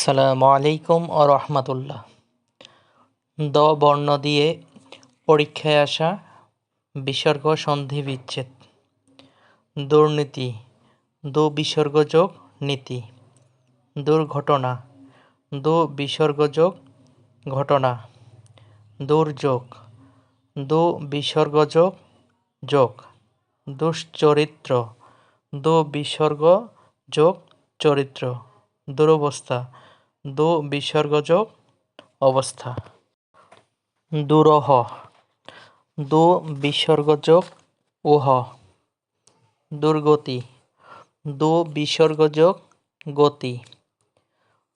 আসসালামু আলাইকুম ও রহমতুল্লাহ। দ বর্ণ দিয়ে পরীক্ষায় আসা বিসর্গ সন্ধি বিচ্ছেদ। দুর্নীতি দু বিসর্গ যোগ নীতি। দুর্ঘটনা দু বিসর্গ যোগ ঘটনা। দুর্যোগ দু বিসর্গ যোগ। যোগ দুশ্চরিত্র দু বিসর্গ যোগ চরিত্র। দুরবস্থা দু বিসর্গযোগ অবস্থা। দুরহ। দু বিসর্গযোগ উহ। দুর্গতি। দু বিসর্গযোগ গতি।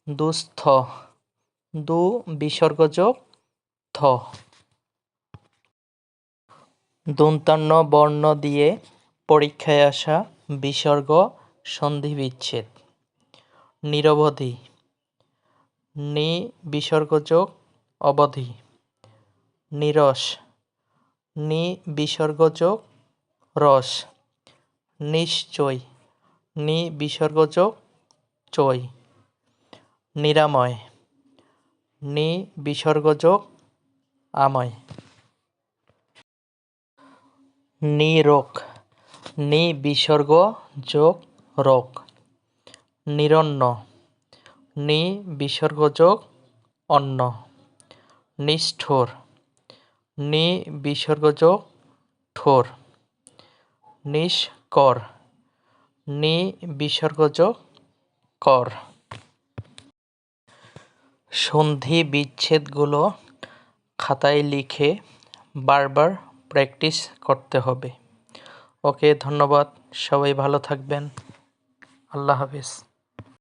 দুস্থ। দু বিসর্গযোগ থ। দন্তান্ন বর্ণ দিয়ে পরীক্ষায় আসা বিসর্গ সন্ধি বিচ্ছেদ নিরবধি। নি বিসর্গযোগ অবধি। নিরস। নি বিসর্গযোগ রস। নিশ্চয়। নি বিসর্গযোগ চই নিরাময়। নি বিসর্গযোগ আময়। নিরোগ। নি বিসর্গ যোগ রোগ। নিরন্ন। নি বিসর্গযোগ অন্ন। নিষ্ঠুর। নি বিসর্গযোগ ঠোর। নিষ্কর। নি বিসর্গযোগ কর। সন্ধি বিচ্ছেদগুলো খাতায় লিখে বারবার প্র্যাকটিস করতে হবে। ওকে ধন্যবাদ। সবাই ভালো থাকবেন। আল্লাহ হাফিজ।